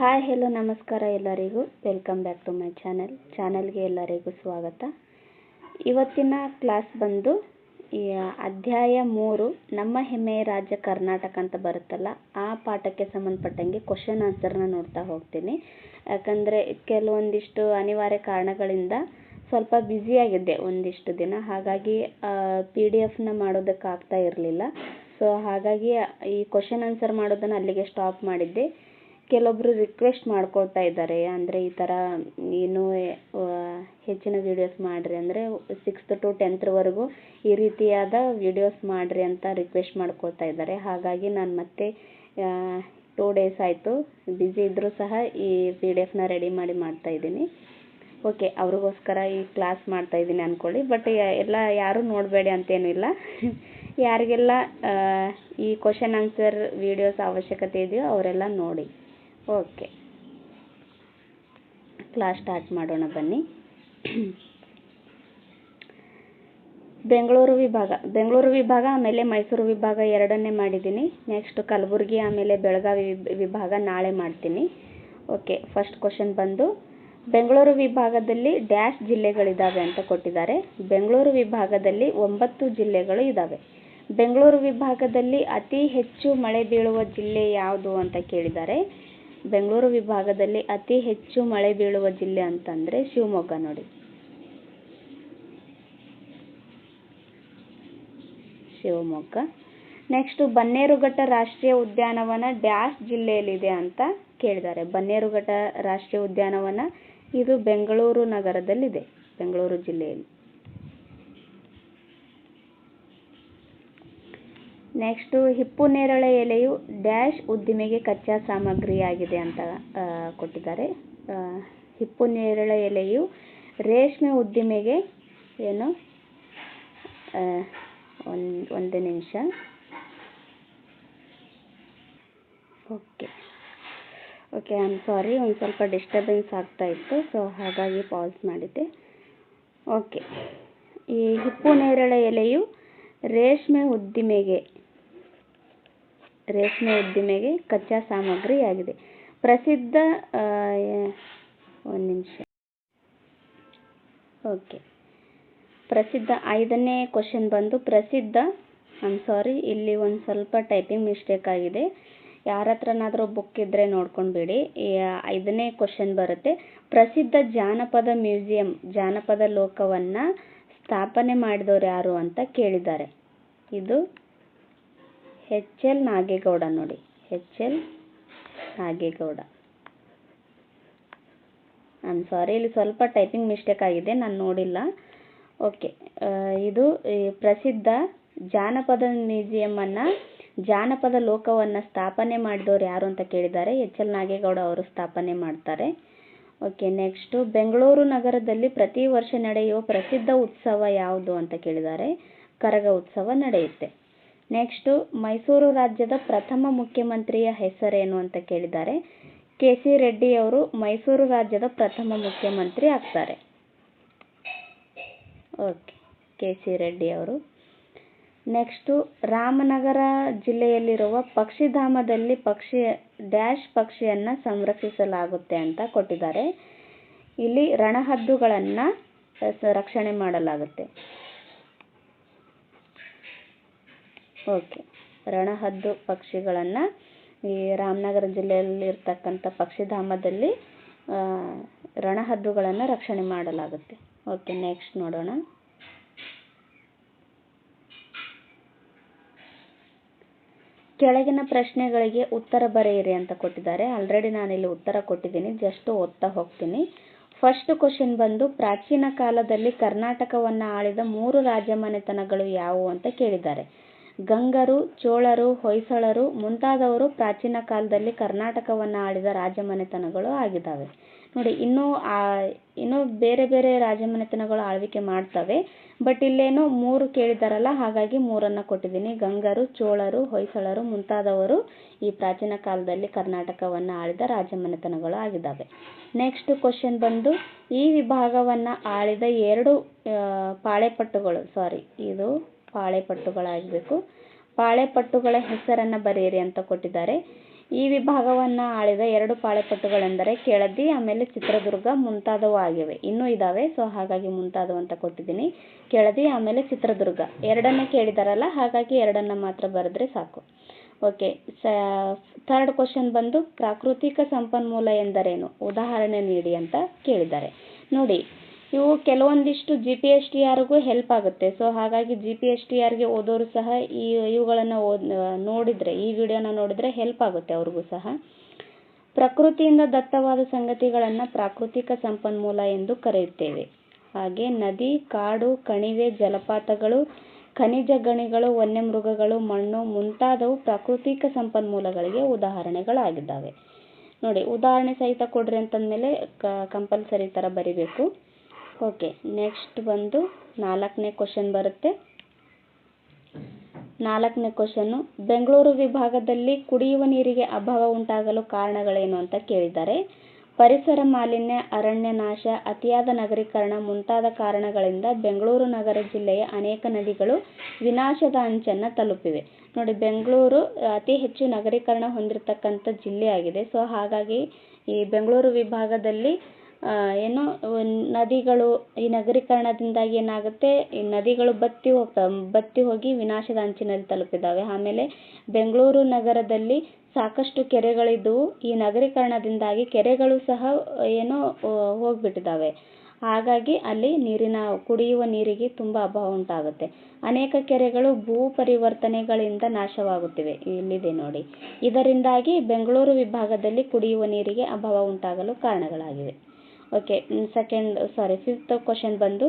Hi hello ನಮಸ್ಕಾರ ಎಲ್ಲರಿಗೂ. Welcome back to my channel ಚಾನಲ್ಗೆ ಎಲ್ಲರಿಗೂ ಸ್ವಾಗತ. ಇವತ್ತಿನ ಕ್ಲಾಸ್ ಬಂದು ಅಧ್ಯಾಯ ಮೂರು, ನಮ್ಮ ಹೆಮ್ಮೆಯ ರಾಜ್ಯ ಕರ್ನಾಟಕ ಅಂತ ಬರುತ್ತಲ್ಲ, ಆ ಪಾಠಕ್ಕೆ ಸಂಬಂಧಪಟ್ಟಂಗೆ ಕ್ವಶನ್ ಆನ್ಸರ್ನ ನೋಡ್ತಾ ಹೋಗ್ತೀನಿ. ಯಾಕಂದರೆ ಕೆಲವೊಂದಿಷ್ಟು ಅನಿವಾರ್ಯ ಕಾರಣಗಳಿಂದ ಸ್ವಲ್ಪ ಬ್ಯುಸಿಯಾಗಿದ್ದೆ ಒಂದಿಷ್ಟು ದಿನ. ಹಾಗಾಗಿ ಪಿ ಡಿ ಎಫ್ನ ಮಾಡೋದಕ್ಕೆ ಆಗ್ತಾ ಇರಲಿಲ್ಲ. ಸೊ ಹಾಗಾಗಿ ಈ ಕ್ವಶನ್ ಆನ್ಸರ್ ಮಾಡೋದನ್ನು ಅಲ್ಲಿಗೆ ಸ್ಟಾಪ್ ಮಾಡಿದ್ದೆ. ಕೆಲವೊಬ್ಬರು ರಿಕ್ವೆಸ್ಟ್ ಮಾಡ್ಕೊಳ್ತಾ ಇದ್ದಾರೆ. ಅಂದರೆ ಈ ಥರ ಇನ್ನೂ ಹೆಚ್ಚಿನ ವೀಡಿಯೋಸ್ ಮಾಡಿರಿ. ಅಂದರೆ ಸಿಕ್ಸ್ತ್ ಟು ಟೆಂತ್ವರೆಗೂ ಈ ರೀತಿಯಾದ ವೀಡಿಯೋಸ್ ಮಾಡಿರಿ ಅಂತ ರಿಕ್ವೆಸ್ಟ್ ಮಾಡ್ಕೊಳ್ತಾ ಇದ್ದಾರೆ. ಹಾಗಾಗಿ ನಾನು ಮತ್ತೆ ಟೂ ಡೇಸ್ ಆಯಿತು. ಬ್ಯುಸಿ ಇದ್ದರೂ ಸಹ ಈ ಪಿ ಡಿ ಎಫ್ನ ರೆಡಿ ಮಾಡಿ ಮಾಡ್ತಾ ಇದ್ದೀನಿ. ಓಕೆ ಅವ್ರಿಗೋಸ್ಕರ ಈ ಕ್ಲಾಸ್ ಮಾಡ್ತಾ ಇದ್ದೀನಿ ಅಂದ್ಕೊಳ್ಳಿ ಬಟ್ ಎಲ್ಲ ಯಾರೂ ನೋಡಬೇಡಿ ಅಂತೇನಿಲ್ಲ ಯಾರಿಗೆಲ್ಲ ಈ ಕ್ವಶನ್ ಆನ್ಸರ್ ವೀಡಿಯೋಸ್ ಅವಶ್ಯಕತೆ ಇದೆಯೋ ಅವರೆಲ್ಲ ನೋಡಿ. ಓಕೆ. ಕ್ಲಾಸ್ ಸ್ಟಾರ್ಟ್ ಮಾಡೋಣ ಬನ್ನಿ. ಬೆಂಗಳೂರು ವಿಭಾಗ. ಬೆಂಗಳೂರು ವಿಭಾಗ, ಆಮೇಲೆ ಮೈಸೂರು ವಿಭಾಗ ಎರಡನ್ನೇ ಮಾಡಿದ್ದೀನಿ. ನೆಕ್ಸ್ಟ್ ಕಲಬುರಗಿ, ಆಮೇಲೆ ಬೆಳಗಾವಿ ವಿಭಾಗ ನಾಳೆ ಮಾಡ್ತೀನಿ. ಓಕೆ ಫಸ್ಟ್ ಕ್ವಶನ್ ಬಂದು, ಬೆಂಗಳೂರು ವಿಭಾಗದಲ್ಲಿ ಡ್ಯಾಶ್ ಜಿಲ್ಲೆಗಳಿದ್ದಾವೆ ಅಂತ ಕೊಟ್ಟಿದ್ದಾರೆ. ಬೆಂಗಳೂರು ವಿಭಾಗದಲ್ಲಿ ಒಂಬತ್ತು ಜಿಲ್ಲೆಗಳು ಇದ್ದಾವೆ ಬೆಂಗಳೂರು ವಿಭಾಗದಲ್ಲಿ ಅತಿ ಹೆಚ್ಚು ಮಳೆ ಬೀಳುವ ಜಿಲ್ಲೆ ಯಾವುದು ಅಂತ ಕೇಳಿದ್ದಾರೆ. ಬೆಂಗಳೂರು ವಿಭಾಗದಲ್ಲಿ ಅತಿ ಹೆಚ್ಚು ಮಳೆ ಬೀಳುವ ಜಿಲ್ಲೆ ಅಂತಂದರೆ ಶಿವಮೊಗ್ಗ ನೋಡಿ. ಶಿವಮೊಗ್ಗ. ನೆಕ್ಸ್ಟು ಬನ್ನೇರುಘಟ್ಟ ರಾಷ್ಟ್ರೀಯ ಉದ್ಯಾನವನ ಡ್ಯಾಶ್ ಜಿಲ್ಲೆಯಲ್ಲಿದೆ ಅಂತ ಕೇಳಿದ್ದಾರೆ. ಬನ್ನೇರುಘಟ್ಟ ರಾಷ್ಟ್ರೀಯ ಉದ್ಯಾನವನ ಇದು ಬೆಂಗಳೂರು ನಗರದಲ್ಲಿದೆ, ಬೆಂಗಳೂರು ಜಿಲ್ಲೆಯಲ್ಲಿ. ನೆಕ್ಸ್ಟು ಹಿಪ್ಪು ನೇರಳೆ ಎಲೆಯು ಡ್ಯಾಶ್ ಉದ್ದಿಮೆಗೆ ಕಚ್ಚಾ ಸಾಮಗ್ರಿಯಾಗಿದೆ ಅಂತ ಕೊಟ್ಟಿದ್ದಾರೆ. ಹಿಪ್ಪು ನೇರಳೆ ಎಲೆಯು ರೇಷ್ಮೆ ಉದ್ದಿಮೆಗೆ ಏನು ಒಂದು ಒಂದು ನಿಮಿಷ. Okay okay I am sorry ಒಂದು ಸ್ವಲ್ಪ ಡಿಸ್ಟರ್ಬೆನ್ಸ್ ಆಗ್ತಾ ಇತ್ತು ಸೊ ಹಾಗಾಗಿ ಪಾಸ್ ಮಾಡಿದ್ದೆ. ಓಕೆ ಈ ಹಿಪ್ಪು ನೇರಳೆ ಎಲೆಯು ರೇಷ್ಮೆ ಉದ್ದಿಮೆಗೆ ರೇಷ್ಮೆ ಉದ್ದಿಮೆಗೆ ಕಚ್ಚಾ ಸಾಮಗ್ರಿಯಾಗಿದೆ. ಪ್ರಸಿದ್ಧ ಒಂದು ನಿಮಿಷ. ಓಕೆ. ಪ್ರಸಿದ್ಧ ಐದನೇ ಕ್ವಶನ್ ಬಂದು ಪ್ರಸಿದ್ಧ ಐಮ್ ಸಾರಿ ಇಲ್ಲಿ ಒಂದು ಸ್ವಲ್ಪ ಟೈಪಿಂಗ್ ಮಿಸ್ಟೇಕ್ ಆಗಿದೆ. ಯಾರ ಹತ್ರನಾದರೂ ಬುಕ್ ಇದ್ದರೆ ನೋಡ್ಕೊಂಡ್ಬಿಡಿ. ಐದನೇ ಕ್ವಶನ್ ಬರುತ್ತೆ. ಪ್ರಸಿದ್ಧ ಜಾನಪದ ಮ್ಯೂಸಿಯಂ, ಜಾನಪದ ಲೋಕವನ್ನು ಸ್ಥಾಪನೆ ಮಾಡಿದವರು ಯಾರು ಅಂತ ಕೇಳಿದ್ದಾರೆ. ಇದು ಎಚ್ ಎಲ್ ನಾಗೇಗೌಡ ನೋಡಿ. H L Nagegowda. ನಾನ್ ಸಾರಿ ಇಲ್ಲಿ ಸ್ವಲ್ಪ ಟೈಪಿಂಗ್ ಮಿಸ್ಟೇಕ್ ಆಗಿದೆ, ನಾನು ನೋಡಿಲ್ಲ. ಓಕೆ ಇದು ಪ್ರಸಿದ್ಧ ಜಾನಪದ ಮ್ಯೂಸಿಯಮನ್ನು ಜಾನಪದ ಲೋಕವನ್ನು ಸ್ಥಾಪನೆ ಮಾಡಿದವರು ಯಾರು ಅಂತ ಕೇಳಿದ್ದಾರೆ. ಎಚ್ ಎಲ್ ನಾಗೇಗೌಡ ಅವರು ಸ್ಥಾಪನೆ ಮಾಡ್ತಾರೆ. ಓಕೆ ನೆಕ್ಸ್ಟು ಬೆಂಗಳೂರು ನಗರದಲ್ಲಿ ಪ್ರತಿ ವರ್ಷ ನಡೆಯುವ ಪ್ರಸಿದ್ಧ ಉತ್ಸವ ಯಾವುದು ಅಂತ ಕೇಳಿದ್ದಾರೆ. ಕರಗ ಉತ್ಸವ ನಡೆಯುತ್ತೆ. ನೆಕ್ಸ್ಟು ಮೈಸೂರು ರಾಜ್ಯದ ಪ್ರಥಮ ಮುಖ್ಯಮಂತ್ರಿಯ ಹೆಸರೇನು ಅಂತ ಕೇಳಿದ್ದಾರೆ. ಕೆ ಸಿ ರೆಡ್ಡಿ ಅವರು ಮೈಸೂರು ರಾಜ್ಯದ ಪ್ರಥಮ ಮುಖ್ಯಮಂತ್ರಿ ಆಗ್ತಾರೆ. ಓಕೆ ಕೆ ಸಿ ರೆಡ್ಡಿ ಅವರು ನೆಕ್ಸ್ಟು ರಾಮನಗರ ಜಿಲ್ಲೆಯಲ್ಲಿರುವ ಪಕ್ಷಿಧಾಮದಲ್ಲಿ ಪಕ್ಷಿ, ಡ್ಯಾಶ್ ಪಕ್ಷಿಯನ್ನು ಸಂರಕ್ಷಿಸಲಾಗುತ್ತೆ ಅಂತ ಕೊಟ್ಟಿದ್ದಾರೆ. ಇಲ್ಲಿ ರಣಹದ್ದುಗಳನ್ನು ರಕ್ಷಣೆ ಮಾಡಲಾಗುತ್ತೆ. ಓಕೆ. ರಣಹದ್ದು ಪಕ್ಷಿಗಳನ್ನು ಈ ರಾಮನಗರ ಜಿಲ್ಲೆಯಲ್ಲಿರ್ತಕ್ಕಂಥ ಪಕ್ಷಿಧಾಮದಲ್ಲಿ ರಣಹದ್ದುಗಳನ್ನು ರಕ್ಷಣೆ ಮಾಡಲಾಗುತ್ತೆ. ಓಕೆ ನೆಕ್ಸ್ಟ್ ನೋಡೋಣ. ಕೆಳಗಿನ ಪ್ರಶ್ನೆಗಳಿಗೆ ಉತ್ತರ ಬರೆಯಿರಿ ಅಂತ ಕೊಟ್ಟಿದ್ದಾರೆ. ಆಲ್ರೆಡಿ ಇಲ್ಲಿ ಉತ್ತರ ಕೊಟ್ಟಿದ್ದೀನಿ. ಜಸ್ಟ್ ಓದ್ತಾ ಹೋಗ್ತೀನಿ. ಫಸ್ಟ್ ಕ್ವಶನ್ ಬಂದು, ಪ್ರಾಚೀನ ಕಾಲದಲ್ಲಿ ಕರ್ನಾಟಕವನ್ನು ಆಳಿದ ಮೂರು ರಾಜಮನೆತನಗಳು ಯಾವುವು ಅಂತ ಕೇಳಿದ್ದಾರೆ. ಗಂಗರು, ಚೋಳರು, ಹೊಯ್ಸಳರು ಮುಂತಾದವರು ಪ್ರಾಚೀನ ಕಾಲದಲ್ಲಿ ಕರ್ನಾಟಕವನ್ನು ಆಳಿದ ರಾಜಮನೆತನಗಳು ಆಗಿದ್ದಾವೆ. ನೋಡಿ, ಇನ್ನೂ ಇನ್ನೂ ಬೇರೆ ಬೇರೆ ರಾಜಮನೆತನಗಳು ಆಳ್ವಿಕೆ ಮಾಡ್ತವೆ. ಬಟ್ ಇಲ್ಲೇನೋ ಮೂರು ಕೇಳಿದಾರಲ್ಲ, ಹಾಗಾಗಿ ಮೂರನ್ನು ಕೊಟ್ಟಿದ್ದೀನಿ. ಗಂಗರು, ಚೋಳರು, ಹೊಯ್ಸಳರು ಮುಂತಾದವರು ಈ ಪ್ರಾಚೀನ ಕಾಲದಲ್ಲಿ ಕರ್ನಾಟಕವನ್ನು ಆಳಿದ ರಾಜಮನೆತನಗಳು ಆಗಿದ್ದಾವೆ. ನೆಕ್ಸ್ಟ್ ಕ್ವಶನ್ ಬಂದು, ಈ ವಿಭಾಗವನ್ನು ಆಳಿದ ಎರಡು ಪಾಳೆಪಟ್ಟುಗಳು, ಸಾರಿ, ಇದು ಪಾಳೆಪಟ್ಟುಗಳಾಗಬೇಕು. ಪಾಳೆಪಟ್ಟುಗಳ ಹೆಸರನ್ನು ಬರೆಯಿರಿ ಅಂತ ಕೊಟ್ಟಿದ್ದಾರೆ. ಈ ವಿಭಾಗವನ್ನು ಆಳಿದ ಎರಡು ಪಾಳೆಪಟ್ಟುಗಳೆಂದರೆ ಕೆಳದಿ ಆಮೇಲೆ ಚಿತ್ರದುರ್ಗ ಮುಂತಾದವು ಆಗಿವೆ. ಇನ್ನೂ ಇದ್ದಾವೆ ಸೊ ಹಾಗಾಗಿ ಮುಂತಾದವು ಅಂತ ಕೊಟ್ಟಿದ್ದೀನಿ. ಕೆಳದಿ ಆಮೇಲೆ ಚಿತ್ರದುರ್ಗ. ಎರಡನ್ನೇ ಕೇಳಿದಾರಲ್ಲ, ಹಾಗಾಗಿ ಎರಡನ್ನು ಮಾತ್ರ ಬರೆದ್ರೆ ಸಾಕು. ಓಕೆ, ಸ ಥರ್ಡ್ ಕ್ವಶನ್ ಬಂದು ಪ್ರಾಕೃತಿಕ ಸಂಪನ್ಮೂಲ ಎಂದರೇನು? ಉದಾಹರಣೆ ನೀಡಿ ಅಂತ ಕೇಳಿದ್ದಾರೆ. ನೋಡಿ ಇವು ಕೆಲವೊಂದಿಷ್ಟು ಜಿ ಪಿ ಎಸ್ ಟಿ ಆರ್ಗೂ ಹೆಲ್ಪ್ ಆಗುತ್ತೆ. ಸೊ ಹಾಗಾಗಿ ಜಿ ಪಿ ಎಸ್ ಟಿ ಆರ್ಗೆ ಓದೋರು ಸಹ ಈ, ಇವುಗಳನ್ನು ಓದ್, ನೋಡಿದರೆ, ಈ ವಿಡಿಯೋನ ನೋಡಿದರೆ ಹೆಲ್ಪ್ ಆಗುತ್ತೆ ಅವ್ರಿಗೂ ಸಹ. ಪ್ರಕೃತಿಯಿಂದ ದತ್ತವಾದ ಸಂಗತಿಗಳನ್ನು ಪ್ರಾಕೃತಿಕ ಸಂಪನ್ಮೂಲ ಎಂದು ಕರೆಯುತ್ತೇವೆ. ಹಾಗೆ ನದಿ, ಕಾಡು, ಕಣಿವೆ, ಜಲಪಾತಗಳು, ಖನಿಜ ಗಣಿಗಳು, ವನ್ಯಮೃಗಗಳು, ಮಣ್ಣು ಮುಂತಾದವು ಪ್ರಾಕೃತಿಕ ಸಂಪನ್ಮೂಲಗಳಿಗೆ ಉದಾಹರಣೆಗಳಾಗಿದ್ದಾವೆ. ನೋಡಿ, ಉದಾಹರಣೆ ಸಹಿತ ಕೊಡ್ರಿ ಅಂತಂದಮೇಲೆ ಕಂಪಲ್ಸರಿ ಥರ ಬರಿಬೇಕು. ಓಕೆ ನೆಕ್ಸ್ಟ್ ಬಂದು ನಾಲ್ಕನೇ ಕ್ವಶನ್ ಬರುತ್ತೆ. ನಾಲ್ಕನೇ ಕ್ವಶನ್ನು ಬೆಂಗಳೂರು ವಿಭಾಗದಲ್ಲಿ ಕುಡಿಯುವ ನೀರಿಗೆ ಅಭಾವ ಉಂಟಾಗಲು ಕಾರಣಗಳೇನು ಅಂತ ಕೇಳಿದ್ದಾರೆ. ಪರಿಸರ ಮಾಲಿನ್ಯ, ಅರಣ್ಯ ನಾಶ, ಅತಿಯಾದ ನಗರೀಕರಣ ಮುಂತಾದ ಕಾರಣಗಳಿಂದ ಬೆಂಗಳೂರು ನಗರ ಜಿಲ್ಲೆಯ ಅನೇಕ ನದಿಗಳು ವಿನಾಶದ ಅಂಚನ್ನು ತಲುಪಿವೆ. ನೋಡಿ, ಬೆಂಗಳೂರು ಅತಿ ಹೆಚ್ಚು ನಗರೀಕರಣ ಹೊಂದಿರತಕ್ಕಂಥ ಜಿಲ್ಲೆಯಾಗಿದೆ. ಸೊ ಹಾಗಾಗಿ ಈ ಬೆಂಗಳೂರು ವಿಭಾಗದಲ್ಲಿ ಏನು ನದಿಗಳು, ಈ ನಗರೀಕರಣದಿಂದಾಗಿ ಏನಾಗುತ್ತೆ, ಈ ನದಿಗಳು ಬತ್ತಿ ಹೋಗ್ತವೆ ಬತ್ತಿ ಹೋಗಿ ವಿನಾಶದ ಅಂಚಿನಲ್ಲಿ ತಲುಪಿದ್ದಾವೆ. ಆಮೇಲೆ ಬೆಂಗಳೂರು ನಗರದಲ್ಲಿ ಸಾಕಷ್ಟು ಕೆರೆಗಳಿದ್ದವು. ಈ ನಗರೀಕರಣದಿಂದಾಗಿ ಕೆರೆಗಳು ಸಹ, ಏನೋ ಹೋಗ್ಬಿಟ್ಟಿದ್ದಾವೆ. ಹಾಗಾಗಿ ಅಲ್ಲಿ ನೀರಿನ, ಕುಡಿಯುವ ನೀರಿಗೆ ತುಂಬ ಅಭಾವ ಉಂಟಾಗುತ್ತೆ. ಅನೇಕ ಕೆರೆಗಳು ಭೂ ಪರಿವರ್ತನೆಗಳಿಂದ ನಾಶವಾಗುತ್ತಿವೆ. ಇಲ್ಲಿದೆ ನೋಡಿ. ಇದರಿಂದಾಗಿ ಬೆಂಗಳೂರು ವಿಭಾಗದಲ್ಲಿ ಕುಡಿಯುವ ನೀರಿಗೆ ಅಭಾವ ಉಂಟಾಗಲು ಕಾರಣಗಳಾಗಿವೆ. Okay second sorry fifth question ಬಂದು,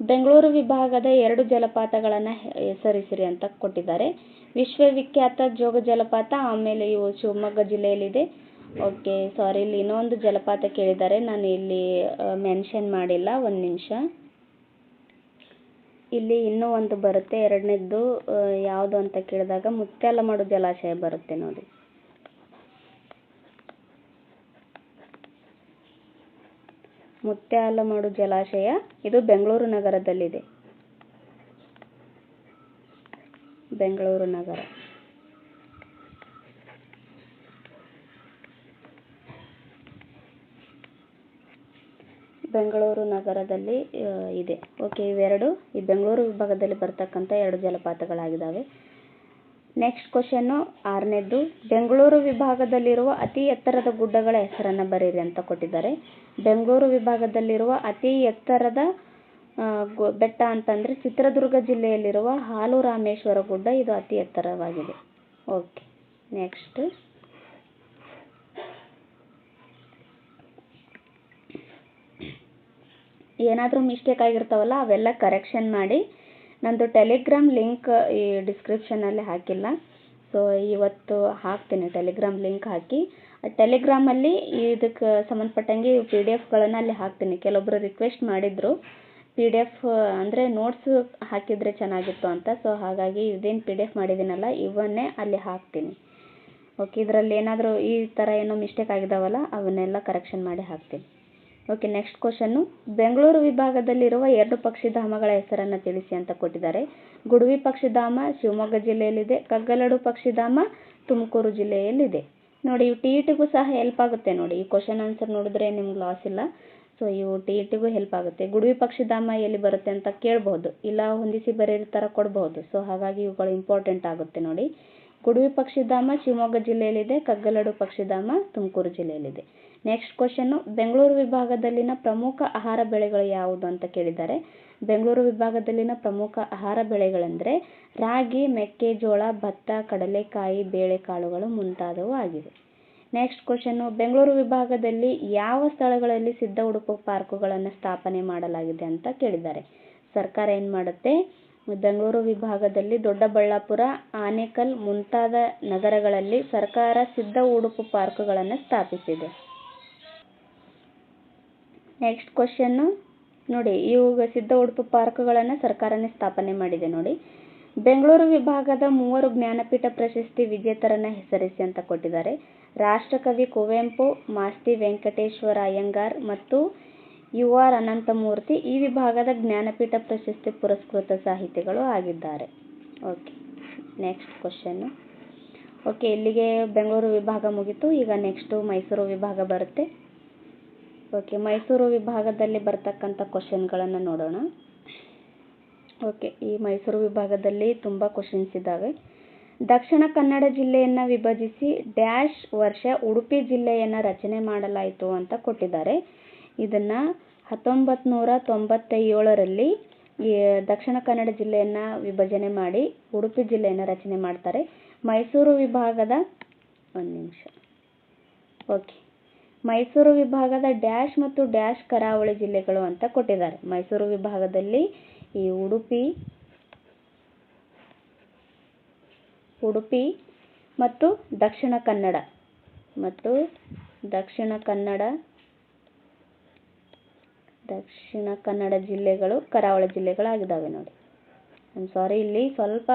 ಬೆಂಗಳೂರು ವಿಭಾಗದ ಎರಡು ಜಲಪಾತಗಳನ್ನು ಹೆಸರಿಸಿರಿ ಅಂತ ಕೊಟ್ಟಿದ್ದಾರೆ. ವಿಶ್ವವಿಖ್ಯಾತ ಜೋಗ ಜಲಪಾತ, ಆಮೇಲೆ ಇವು ಶಿವಮೊಗ್ಗ ಜಿಲ್ಲೆಯಲ್ಲಿದೆ. ಓಕೆ ಸಾರಿ ಇಲ್ಲಿ ಇನ್ನೊಂದು ಜಲಪಾತ ಕೇಳಿದ್ದಾರೆ, ನಾನು ಇಲ್ಲಿ ಮೆನ್ಷನ್ ಮಾಡಿಲ್ಲ, ಒಂದು ನಿಮಿಷ. ಇಲ್ಲಿ ಇನ್ನೂ ಒಂದು ಬರುತ್ತೆ, ಎರಡನೇದ್ದು ಯಾವುದು ಅಂತ ಕೇಳಿದಾಗ ಮುತ್ಯಾಲಮಡು ಜಲಾಶಯ ಬರುತ್ತೆ ನೋಡಿ. ಮುತ್ಯಾಲಮಡು ಜಲಾಶಯ. ಇದು ಬೆಂಗಳೂರು ನಗರದಲ್ಲಿದೆ. ಬೆಂಗಳೂರು ನಗರ. ಬೆಂಗಳೂರು ನಗರದಲ್ಲಿ ಇದೆ. ಓಕೆ ಇವೆರಡು. ಈ ಬೆಂಗಳೂರು ವಿಭಾಗದಲ್ಲಿ ಬರ್ತಕ್ಕಂಥ ಎರಡು ಜಲಪಾತಗಳಾಗಿದ್ದಾವೆ ನೆಕ್ಸ್ಟ್ ಕ್ವಶನ್ನು ಆರನೇದು ಬೆಂಗಳೂರು ವಿಭಾಗದಲ್ಲಿರುವ ಅತಿ ಎತ್ತರದ ಗುಡ್ಡಗಳ ಹೆಸರನ್ನು ಬರೀರಿ ಅಂತ ಕೊಟ್ಟಿದ್ದಾರೆ. ಬೆಂಗಳೂರು ವಿಭಾಗದಲ್ಲಿರುವ ಅತಿ ಎತ್ತರದ ಬೆಟ್ಟ ಅಂತಂದರೆ ಚಿತ್ರದುರ್ಗ ಜಿಲ್ಲೆಯಲ್ಲಿರುವ ಹಾಲು ರಾಮೇಶ್ವರ ಗುಡ್ಡ ಇದು ಅತಿ ಎತ್ತರವಾಗಿದೆ. ಓಕೆ ನೆಕ್ಸ್ಟ್ ಏನಾದರೂ ಮಿಸ್ಟೇಕ್ ಆಗಿರ್ತಾವಲ್ಲ, ಅವೆಲ್ಲ ಕರೆಕ್ಷನ್ ಮಾಡಿ. ನಂದು ಟೆಲಿಗ್ರಾಮ್ ಲಿಂಕ್ ಈ ಡಿಸ್ಕ್ರಿಪ್ಷನಲ್ಲಿ ಹಾಕಿಲ್ಲ. ಸೊ ಇವತ್ತು ಹಾಕ್ತೀನಿ ಟೆಲಿಗ್ರಾಮ್ ಲಿಂಕ್ ಹಾಕಿ. ಟೆಲಿಗ್ರಾಮಲ್ಲಿ ಇದಕ್ಕೆ ಸಂಬಂಧಪಟ್ಟಂಗೆ ಪಿ ಡಿ ಎಫ್ಗಳನ್ನು ಅಲ್ಲಿ ಹಾಕ್ತೀನಿ. ಕೆಲವೊಬ್ಬರು ರಿಕ್ವೆಸ್ಟ್ ಮಾಡಿದರು. ಪಿ ಡಿ ಎಫ್ ಅಂದರೆ ನೋಟ್ಸ್ ಹಾಕಿದರೆ ಚೆನ್ನಾಗಿತ್ತು ಅಂತ. ಸೊ ಹಾಗಾಗಿ ಇದೇನು ಪಿ ಡಿ ಎಫ್ ಮಾಡಿದ್ದೀನಲ್ಲ, ಇವನ್ನೇ ಅಲ್ಲಿ ಹಾಕ್ತೀನಿ. ಓಕೆ ಇದರಲ್ಲಿ ಏನಾದರೂ ಈ ಥರ ಏನೋ ಮಿಸ್ಟೇಕ್ ಆಗಿದಾವಲ್ಲ, ಅವನ್ನೆಲ್ಲ ಕರೆಕ್ಷನ್ ಮಾಡಿ ಹಾಕ್ತೀನಿ. ಓಕೆ ನೆಕ್ಸ್ಟ್ ಕ್ವಶನ್ನು ಬೆಂಗಳೂರು ವಿಭಾಗದಲ್ಲಿರುವ ಎರಡು ಪಕ್ಷಿಧಾಮಗಳ ಹೆಸರನ್ನು ತಿಳಿಸಿ ಅಂತ ಕೊಟ್ಟಿದ್ದಾರೆ. ಗುಡುವಿ ಪಕ್ಷಿಧಾಮ ಶಿವಮೊಗ್ಗ ಜಿಲ್ಲೆಯಲ್ಲಿದೆ. ಕಗ್ಗಲಡು ಪಕ್ಷಿಧಾಮ ತುಮಕೂರು ಜಿಲ್ಲೆಯಲ್ಲಿದೆ. ನೋಡಿ, ಇವು ಟಿ ಇ ಟಿಗೂ ಸಹ ಹೆಲ್ಪ್ ಆಗುತ್ತೆ ನೋಡಿ. ಈ ಕ್ವಶನ್ ಆನ್ಸರ್ ನೋಡಿದ್ರೆ ನಿಮ್ಗೆ ಲಾಸ್ ಇಲ್ಲ. ಸೊ ಇವು ಟಿ ಇ ಹೆಲ್ಪ್ ಆಗುತ್ತೆ. ಗುಡುವಿ ಪಕ್ಷಿಧಾಮ ಎಲ್ಲಿ ಬರುತ್ತೆ ಅಂತ ಕೇಳ್ಬೋದು ಇಲ್ಲ, ಹೊಂದಿಸಿ ಬರೀರಿ ಥರ ಕೊಡಬಹುದು. ಸೊ ಹಾಗಾಗಿ ಇವುಗಳು ಇಂಪಾರ್ಟೆಂಟ್ ಆಗುತ್ತೆ ನೋಡಿ. ಗುಡುವಿ ಪಕ್ಷಿಧಾಮ ಶಿವಮೊಗ್ಗ ಜಿಲ್ಲೆಯಲ್ಲಿದೆ. ಕಗ್ಗಲಡು ಪಕ್ಷಿಧಾಮ ತುಮಕೂರು ಜಿಲ್ಲೆಯಲ್ಲಿದೆ. ನೆಕ್ಸ್ಟ್ ಕ್ವಶನ್ನು ಬೆಂಗಳೂರು ವಿಭಾಗದಲ್ಲಿನ ಪ್ರಮುಖ ಆಹಾರ ಬೆಳೆಗಳು ಯಾವುದು ಅಂತ ಕೇಳಿದ್ದಾರೆ. ಬೆಂಗಳೂರು ವಿಭಾಗದಲ್ಲಿನ ಪ್ರಮುಖ ಆಹಾರ ಬೆಳೆಗಳೆಂದರೆ ರಾಗಿ ಮೆಕ್ಕೆಜೋಳ ಭತ್ತ, ಕಡಲೆಕಾಯಿ, ಬೇಳೆಕಾಳುಗಳು ಮುಂತಾದವು ಆಗಿವೆ ನೆಕ್ಸ್ಟ್ ಕ್ವಶನ್ನು ಬೆಂಗಳೂರು ವಿಭಾಗದಲ್ಲಿ ಯಾವ ಸ್ಥಳಗಳಲ್ಲಿ ಸಿದ್ಧ ಉಡುಪು ಪಾರ್ಕುಗಳನ್ನು ಸ್ಥಾಪನೆ ಮಾಡಲಾಗಿದೆ ಅಂತ ಕೇಳಿದ್ದಾರೆ. ಸರ್ಕಾರ ಏನು ಮಾಡುತ್ತೆ? ಬೆಂಗಳೂರು ವಿಭಾಗದಲ್ಲಿ ದೊಡ್ಡಬಳ್ಳಾಪುರ, ಆನೇಕಲ್ ಮುಂತಾದ ನಗರಗಳಲ್ಲಿ ಸರ್ಕಾರ ಸಿದ್ಧ ಉಡುಪು ಪಾರ್ಕುಗಳನ್ನು ಸ್ಥಾಪಿಸಿದೆ. ನೆಕ್ಸ್ಟ್ ಕ್ವಶನ್ನು ನೋಡಿ, ಇವಾಗ ಸಿದ್ಧ ಉಡುಪು ಪಾರ್ಕ್ಗಳನ್ನು ಸರ್ಕಾರನೇ ಸ್ಥಾಪನೆ ಮಾಡಿದೆ ನೋಡಿ. ಬೆಂಗಳೂರು ವಿಭಾಗದ ಮೂವರು ಜ್ಞಾನಪೀಠ ಪ್ರಶಸ್ತಿ ವಿಜೇತರನ್ನ ಹೆಸರಿಸಿ ಅಂತ ಕೊಟ್ಟಿದ್ದಾರೆ. ರಾಷ್ಟ್ರಕವಿ ಕುವೆಂಪು, ಮಾಸ್ತಿ ವೆಂಕಟೇಶ್ವರ ಅಯ್ಯಂಗಾರ್ ಮತ್ತು ಯು ಆರ್ ಅನಂತಮೂರ್ತಿ ಈ ವಿಭಾಗದ ಜ್ಞಾನಪೀಠ ಪ್ರಶಸ್ತಿ ಪುರಸ್ಕೃತ ಸಾಹಿತಿಗಳು ಆಗಿದ್ದಾರೆ. ಓಕೆ ನೆಕ್ಸ್ಟ್ ಕ್ವಶನ್ನು ಓಕೆ ಇಲ್ಲಿಗೆ ಬೆಂಗಳೂರು ವಿಭಾಗ ಮುಗೀತು. ಈಗ ನೆಕ್ಸ್ಟು ಮೈಸೂರು ವಿಭಾಗ ಬರುತ್ತೆ. ಓಕೆ ಮೈಸೂರು ವಿಭಾಗದಲ್ಲಿ ಬರ್ತಕ್ಕಂಥ ಕ್ವಶನ್ಗಳನ್ನು ನೋಡೋಣ. ಓಕೆ ಈ ಮೈಸೂರು ವಿಭಾಗದಲ್ಲಿ ತುಂಬ ಕ್ವಶನ್ಸ್ ಇದ್ದಾವೆ ದಕ್ಷಿಣ ಕನ್ನಡ ಜಿಲ್ಲೆಯನ್ನು ವಿಭಜಿಸಿ ಡ್ಯಾಶ್ ವರ್ಷ ಉಡುಪಿ ಜಿಲ್ಲೆಯನ್ನು ರಚನೆ ಮಾಡಲಾಯಿತು ಅಂತ ಕೊಟ್ಟಿದ್ದಾರೆ. ಇದನ್ನು ಹತ್ತೊಂಬತ್ತು ನೂರ ಈ ದಕ್ಷಿಣ ಕನ್ನಡ ಜಿಲ್ಲೆಯನ್ನು ವಿಭಜನೆ ಮಾಡಿ ಉಡುಪಿ ಜಿಲ್ಲೆಯನ್ನು ರಚನೆ ಮಾಡ್ತಾರೆ. ಮೈಸೂರು ವಿಭಾಗದ, ಒಂದು ನಿಮಿಷ. ಓಕೆ ಮೈಸೂರು ವಿಭಾಗದ ಡ್ಯಾಶ್ ಮತ್ತು ಡ್ಯಾಶ್ ಕರಾವಳಿ ಜಿಲ್ಲೆಗಳು ಅಂತ ಕೊಟ್ಟಿದ್ದಾರೆ. ಮೈಸೂರು ವಿಭಾಗದಲ್ಲಿ ಈ ಉಡುಪಿ ಉಡುಪಿ ಮತ್ತು ದಕ್ಷಿಣ ಕನ್ನಡ ಮತ್ತು ದಕ್ಷಿಣ ಕನ್ನಡ ದಕ್ಷಿಣ ಕನ್ನಡ ಜಿಲ್ಲೆಗಳು ಕರಾವಳಿ ಜಿಲ್ಲೆಗಳಾಗಿದ್ದಾವೆ ನೋಡಿ. ಸಾರಿ ಇಲ್ಲಿ ಸ್ವಲ್ಪ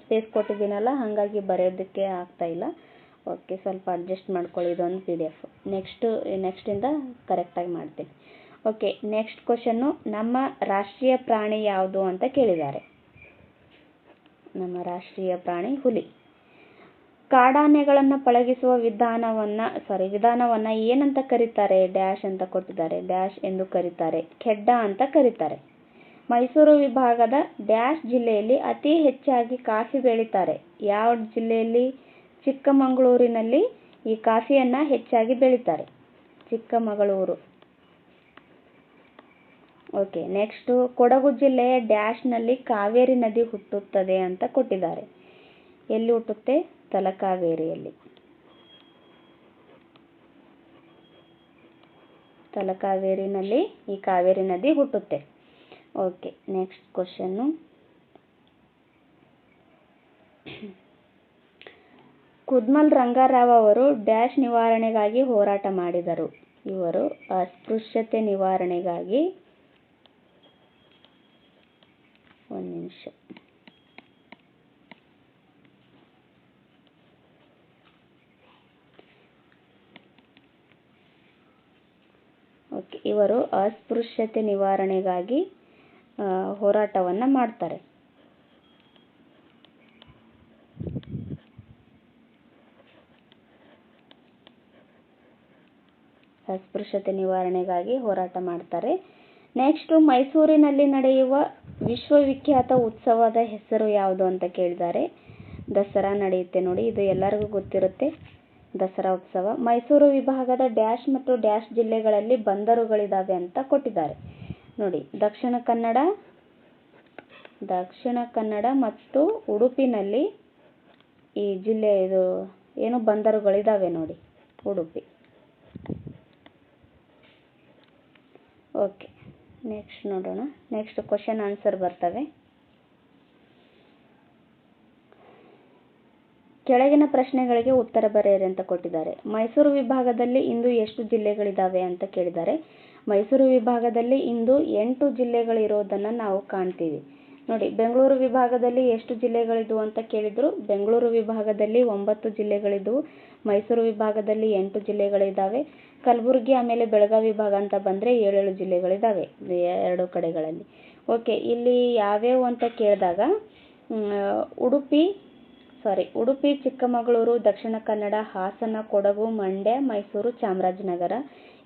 ಸ್ಪೇಸ್ ಕೊಟ್ಟಿದ್ದೀನಲ್ಲ, ಹಾಗಾಗಿ ಬರೆಯೋದಕ್ಕೆ ಆಗ್ತಾ ಇಲ್ಲ. ಓಕೆ, ಸ್ವಲ್ಪ ಅಡ್ಜಸ್ಟ್ ಮಾಡ್ಕೊಳ್ಳಿ ಇದೊಂದು ಪಿ ಡಿ ಎಫ್ ನೆಕ್ಸ್ಟು ನೆಕ್ಸ್ಟಿಂದ ಕರೆಕ್ಟಾಗಿ ಮಾಡ್ತೀನಿ. ಓಕೆ ನೆಕ್ಸ್ಟ್ ಕ್ವಶನ್ನು ನಮ್ಮ ರಾಷ್ಟ್ರೀಯ ಪ್ರಾಣಿ ಯಾವುದು ಅಂತ ಕೇಳಿದ್ದಾರೆ. ನಮ್ಮ ರಾಷ್ಟ್ರೀಯ ಪ್ರಾಣಿ ಹುಲಿ. ಕಾಡಾನೆಗಳನ್ನು ಪಳಗಿಸುವ ವಿಧಾನವನ್ನು ಸಾರಿ ವಿಧಾನವನ್ನು ಏನಂತ ಕರೀತಾರೆ? ಡ್ಯಾಶ್ ಅಂತ ಕೊಟ್ಟಿದ್ದಾರೆ ಡ್ಯಾಶ್ ಎಂದು ಕರೀತಾರೆ. ಖೆಡ್ಡ ಅಂತ ಕರೀತಾರೆ. ಮೈಸೂರು ವಿಭಾಗದ ಡ್ಯಾಶ್ ಜಿಲ್ಲೆಯಲ್ಲಿ ಅತಿ ಹೆಚ್ಚಾಗಿ ಕಾಫಿ ಬೆಳೀತಾರೆ. ಯಾವ ಜಿಲ್ಲೆಯಲ್ಲಿ? ಚಿಕ್ಕಮಗಳೂರಿನಲ್ಲಿ ಈ ಕಾಫಿಯನ್ನು ಹೆಚ್ಚಾಗಿ ಬೆಳೀತಾರೆ. ಚಿಕ್ಕಮಗಳೂರು. ಓಕೆ ನೆಕ್ಸ್ಟು ಕೊಡಗು ಜಿಲ್ಲೆಯ ಡ್ಯಾಶ್ನಲ್ಲಿ ಕಾವೇರಿ ನದಿ ಹುಟ್ಟುತ್ತದೆ ಅಂತ ಕೊಟ್ಟಿದ್ದಾರೆ. ಎಲ್ಲಿ ಹುಟ್ಟುತ್ತೆ? ತಲಕಾವೇರಿಯಲ್ಲಿ. ತಲಕಾವೇರಿನಲ್ಲಿ ಈ ಕಾವೇರಿ ನದಿ ಹುಟ್ಟುತ್ತೆ. Okay next question Kudmal Rangarao ಅವರು ಡ್ಯಾಶ್ ನಿವಾರಣೆಗಾಗಿ ಹೋರಾಟ ಮಾಡಿದರು. ಇವರು ಅಸ್ಪೃಶ್ಯತೆ ನಿವಾರಣೆಗಾಗಿ ಒಂದು ನಿಮಿಷ. ಓಕೆ, ಇವರು ಅಸ್ಪೃಶ್ಯತೆ ನಿವಾರಣೆಗಾಗಿ ಹೋರಾಟವನ್ನು ಮಾಡ್ತಾರೆ. ಅಸ್ಪೃಶ್ಯತೆ ನಿವಾರಣೆಗಾಗಿ ಹೋರಾಟ ಮಾಡ್ತಾರೆ. ನೆಕ್ಸ್ಟು ಮೈಸೂರಿನಲ್ಲಿ ನಡೆಯುವ ವಿಶ್ವವಿಖ್ಯಾತ ಉತ್ಸವದ ಹೆಸರು ಯಾವುದು ಅಂತ ಕೇಳಿದ್ದಾರೆ. ದಸರಾ ನಡೆಯುತ್ತೆ ನೋಡಿ, ಇದು ಎಲ್ಲರಿಗೂ ಗೊತ್ತಿರುತ್ತೆ. ದಸರಾ ಉತ್ಸವ. ಮೈಸೂರು ವಿಭಾಗದ ಡ್ಯಾಶ್ ಮತ್ತು ಡ್ಯಾಶ್ ಜಿಲ್ಲೆಗಳಲ್ಲಿ ಬಂದರುಗಳಿದ್ದಾವೆ ಅಂತ ಕೊಟ್ಟಿದ್ದಾರೆ. ನೋಡಿ, ದಕ್ಷಿಣ ಕನ್ನಡ ದಕ್ಷಿಣ ಕನ್ನಡ ಮತ್ತು ಉಡುಪಿನಲ್ಲಿ ಈ ಜಿಲ್ಲೆ ಇದು ಏನು ಬಂದರುಗಳಿದ್ದಾವೆ ನೋಡಿ, ಉಡುಪಿ. ಓಕೆ ನೆಕ್ಸ್ಟ್ ನೋಡೋಣ. ನೆಕ್ಸ್ಟ್ ಕ್ವಶನ್ ಆನ್ಸರ್ ಬರ್ತವೆ. ಕೆಳಗಿನ ಪ್ರಶ್ನೆಗಳಿಗೆ ಉತ್ತರ ಬರೆಯಿರಿ ಅಂತ ಕೊಟ್ಟಿದ್ದಾರೆ. ಮೈಸೂರು ವಿಭಾಗದಲ್ಲಿ ಇಂದು ಎಷ್ಟು ಜಿಲ್ಲೆಗಳಿದ್ದಾವೆ ಅಂತ ಕೇಳಿದ್ದಾರೆ. ಮೈಸೂರು ವಿಭಾಗದಲ್ಲಿ ಇಂದು ಎಂಟು ಜಿಲ್ಲೆಗಳಿರೋದನ್ನು ನಾವು ಕಾಣ್ತೀವಿ. ನೋಡಿ, ಬೆಂಗಳೂರು ವಿಭಾಗದಲ್ಲಿ ಎಷ್ಟು ಜಿಲ್ಲೆಗಳಿದ್ವು ಅಂತ ಕೇಳಿದ್ರು. ಬೆಂಗಳೂರು ವಿಭಾಗದಲ್ಲಿ ಒಂಬತ್ತು ಜಿಲ್ಲೆಗಳಿದ್ವು. ಮೈಸೂರು ವಿಭಾಗದಲ್ಲಿ ಎಂಟು ಜಿಲ್ಲೆಗಳಿದ್ದಾವೆ ಕಲಬುರಗಿ, ಆಮೇಲೆ ಬೆಳಗಾವಿ ವಿಭಾಗ ಅಂತ ಬಂದರೆ ಏಳೇಳು ಜಿಲ್ಲೆಗಳಿದ್ದಾವೆ ಎರಡು ಕಡೆಗಳಲ್ಲಿ. ಓಕೆ, ಇಲ್ಲಿ ಯಾವ್ಯಾವು ಅಂತ ಕೇಳಿದಾಗ ಉಡುಪಿ ಸಾರಿ ಉಡುಪಿ, ಚಿಕ್ಕಮಗಳೂರು, ದಕ್ಷಿಣ ಕನ್ನಡ, ಹಾಸನ, ಕೊಡಗು, ಮಂಡ್ಯ, ಮೈಸೂರು, ಚಾಮರಾಜನಗರ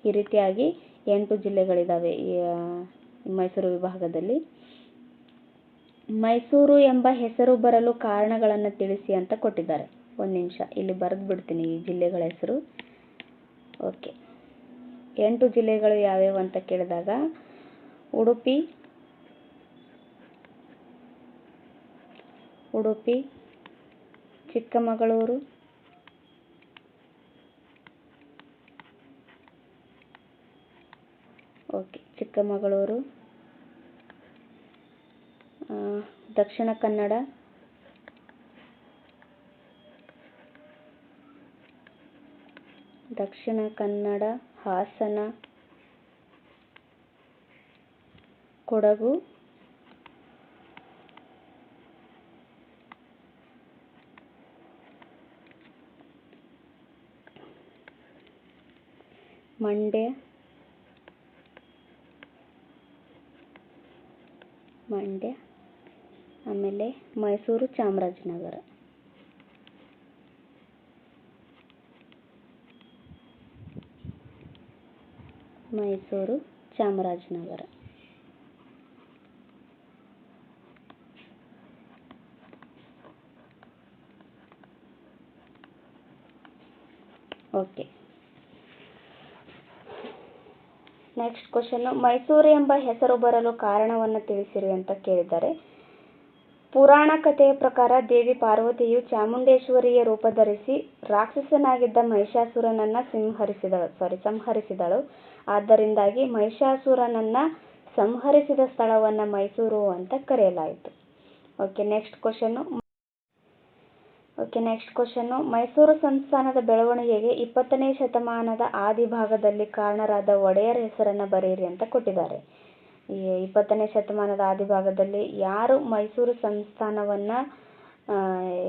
ಈ ರೀತಿಯಾಗಿ ಎಂಟು ಜಿಲ್ಲೆಗಳಿದ್ದಾವೆ ಮೈಸೂರು ವಿಭಾಗದಲ್ಲಿ. ಮೈಸೂರು ಎಂಬ ಹೆಸರು ಬರಲು ಕಾರಣಗಳನ್ನು ತಿಳಿಸಿ ಅಂತ ಕೊಟ್ಟಿದ್ದಾರೆ. ಒಂದು ನಿಮಿಷ, ಇಲ್ಲಿ ಬರೆದು ಬಿಡ್ತೀನಿ ಈ ಜಿಲ್ಲೆಗಳ ಹೆಸರು. ಓಕೆ ಎಂಟು ಜಿಲ್ಲೆಗಳು ಯಾವ್ಯಾವು ಅಂತ ಕೇಳಿದಾಗ, ಉಡುಪಿ ಉಡುಪಿ, ಚಿಕ್ಕಮಗಳೂರು ಓಕೆ ಚಿಕ್ಕಮಗಳೂರು ದಕ್ಷಿಣ ಕನ್ನಡ ದಕ್ಷಿಣ ಕನ್ನಡ ಹಾಸನ ಕೊಡಗು ಮಂಡ್ಯ ಮಂಡ್ಯ ಆಮೇಲೆ Mysuru Chamarajanagar. Mysuru Chamarajanagar. Okay. Next question Mysuru ಎಂಬ ಹೆಸರು ಬರಲು ಕಾರಣವನ್ನು ತಿಳಿಸಿರಿ ಅಂತ ಕೇಳಿದ್ದಾರೆ. ಪುರಾಣ ಕಥೆಯ ಪ್ರಕಾರ ದೇವಿ ಪಾರ್ವತಿಯು ಚಾಮುಂಡೇಶ್ವರಿಯ ರೂಪ ಧರಿಸಿ ರಾಕ್ಷಸನಾಗಿದ್ದ ಮಹಿಷಾಸುರನನ್ನ ಸಂಹರಿಸಿದಳು ಸಾರಿ ಸಂಹರಿಸಿದಳು. ಆದ್ದರಿಂದಾಗಿ ಮಹಿಷಾಸುರನನ್ನ ಸಂಹರಿಸಿದ ಸ್ಥಳವನ್ನ ಮೈಸೂರು ಅಂತ ಕರೆಯಲಾಯಿತು. Okay next question okay next question Mysuru ಸಂಸ್ಥಾನದ ಬೆಳವಣಿಗೆಗೆ ಇಪ್ಪತ್ತನೇ ಶತಮಾನದ ಆದಿ ಭಾಗದಲ್ಲಿ ಕಾರಣರಾದ ಒಡೆಯರ್ ಹೆಸರನ್ನ ಬರೆಯಿರಿ ಅಂತ ಕೊಟ್ಟಿದ್ದಾರೆ. ಈ ಇಪ್ಪತ್ತನೇ ಶತಮಾನದ ಆದಿಭಾಗದಲ್ಲಿ ಯಾರು ಮೈಸೂರು ಸಂಸ್ಥಾನವನ್ನ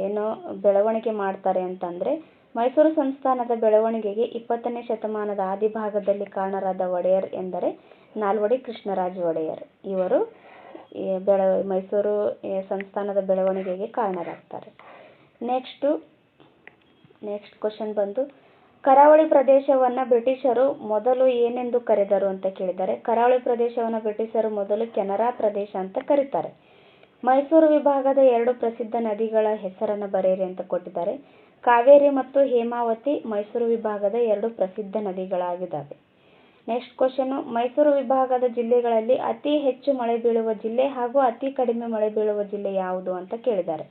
ಏನು ಬೆಳವಣಿಗೆ ಮಾಡ್ತಾರೆ ಅಂತಂದರೆ, ಮೈಸೂರು ಸಂಸ್ಥಾನದ ಬೆಳವಣಿಗೆಗೆ ಇಪ್ಪತ್ತನೇ ಶತಮಾನದ ಆದಿಭಾಗದಲ್ಲಿ ಕಾರಣರಾದ ಒಡೆಯರ್ ಎಂದರೆ ನಾಲ್ವಡಿ ಕೃಷ್ಣರಾಜ ಒಡೆಯರ್. ಇವರು ಬೆಳ, ಮೈಸೂರು ಸಂಸ್ಥಾನದ ಬೆಳವಣಿಗೆಗೆ ಕಾರಣರಾಗ್ತಾರೆ. ನೆಕ್ಸ್ಟು, ನೆಕ್ಸ್ಟ್ ಕ್ವಶನ್ ಬಂದು ಕರಾವಳಿ ಪ್ರದೇಶವನ್ನು ಬ್ರಿಟಿಷರು ಮೊದಲು ಏನೆಂದು ಕರೆದರು ಅಂತ ಕೇಳಿದರೆ, ಕರಾವಳಿ ಪ್ರದೇಶವನ್ನು ಬ್ರಿಟಿಷರು ಮೊದಲು ಕೆನರಾ ಪ್ರದೇಶ ಅಂತ ಕರೀತಾರೆ. ಮೈಸೂರು ವಿಭಾಗದ ಎರಡು ಪ್ರಸಿದ್ಧ ನದಿಗಳ ಹೆಸರನ್ನು ಬರೆಯಿರಿ ಅಂತ ಕೊಟ್ಟಿದ್ದಾರೆ. ಕಾವೇರಿ ಮತ್ತು ಹೇಮಾವತಿ ಮೈಸೂರು ವಿಭಾಗದ ಎರಡು ಪ್ರಸಿದ್ಧ ನದಿಗಳಾಗಿದ್ದಾವೆ. ನೆಕ್ಸ್ಟ್ ಕ್ವಶನ್ ಮೈಸೂರು ವಿಭಾಗದ ಜಿಲ್ಲೆಗಳಲ್ಲಿ ಅತಿ ಹೆಚ್ಚು ಮಳೆ ಬೀಳುವ ಜಿಲ್ಲೆ ಹಾಗೂ ಅತಿ ಕಡಿಮೆ ಮಳೆ ಬೀಳುವ ಜಿಲ್ಲೆ ಯಾವುದು ಅಂತ ಕೇಳಿದ್ದಾರೆ.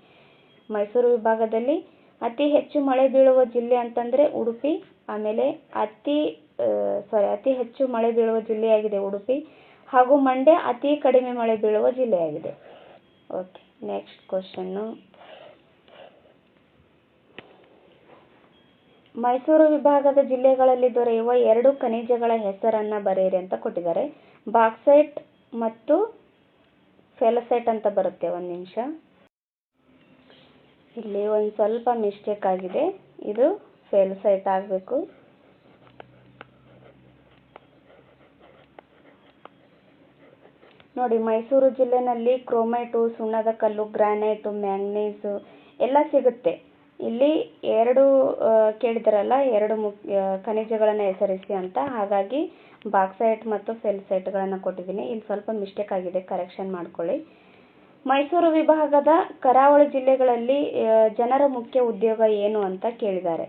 ಮೈಸೂರು ವಿಭಾಗದಲ್ಲಿ ಅತಿ ಹೆಚ್ಚು ಮಳೆ ಬೀಳುವ ಜಿಲ್ಲೆ ಅಂತಂದ್ರೆ ಉಡುಪಿ, ಆಮೇಲೆ ಅತಿ ಸಾರಿ ಅತಿ ಹೆಚ್ಚು ಮಳೆ ಬೀಳುವ ಜಿಲ್ಲೆಯಾಗಿದೆ ಉಡುಪಿ, ಹಾಗೂ ಮಂಡ್ಯ ಅತಿ ಕಡಿಮೆ ಮಳೆ ಬೀಳುವ ಜಿಲ್ಲೆಯಾಗಿದೆ ಓಕೆ ನೆಕ್ಸ್ಟ್ ಕ್ವಶನ್ನು ಮೈಸೂರು ವಿಭಾಗದ ಜಿಲ್ಲೆಗಳಲ್ಲಿ ದೊರೆಯುವ ಎರಡು ಖನಿಜಗಳ ಹೆಸರನ್ನ ಬರೆಯಿರಿ ಅಂತ ಕೊಟ್ಟಿದ್ದಾರೆ. ಬಾಕ್ಸೈಟ್ ಮತ್ತು ಫೆಲಸೈಟ್ ಅಂತ ಬರುತ್ತೆ ಒಂದು ನಿಮಿಷ. ಇಲ್ಲಿ ಒಂದು ಸ್ವಲ್ಪ ಮಿಸ್ಟೇಕ್ ಆಗಿದೆ. ಇದು ಫೇಲ್ ಸೈಟ್ ಆಗಬೇಕು. ನೋಡಿ, ಮೈಸೂರು ಜಿಲ್ಲೆನಲ್ಲಿ ಕ್ರೋಮೈಟು, ಸುಣ್ಣದ ಕಲ್ಲು, ಗ್ರಾನೈಟು, ಮ್ಯಾಂಗ್ನೀಸು ಎಲ್ಲ ಸಿಗುತ್ತೆ. ಇಲ್ಲಿ ಎರಡು ಕೇಳಿದ್ರಲ್ಲ, ಎರಡು ಮುಖ್ಯ ಖನಿಜಗಳನ್ನು ಹೆಸರಿಸಿ ಅಂತ. ಹಾಗಾಗಿ ಬಾಕ್ಸೈಟ್ ಮತ್ತು ಫೆಲ್ಸೈಟ್ಗಳನ್ನು ಕೊಟ್ಟಿದ್ದೀನಿ. ಇಲ್ಲಿ ಸ್ವಲ್ಪ ಮಿಸ್ಟೇಕ್ ಆಗಿದೆ. ಕರೆಕ್ಷನ್ ಮಾಡ್ಕೊಳ್ಳಿ. ಮೈಸೂರು ವಿಭಾಗದ ಕರಾವಳಿ ಜಿಲ್ಲೆಗಳಲ್ಲಿ ಜನರ ಮುಖ್ಯ ಉದ್ಯೋಗ ಏನು ಅಂತ ಕೇಳಿದ್ದಾರೆ.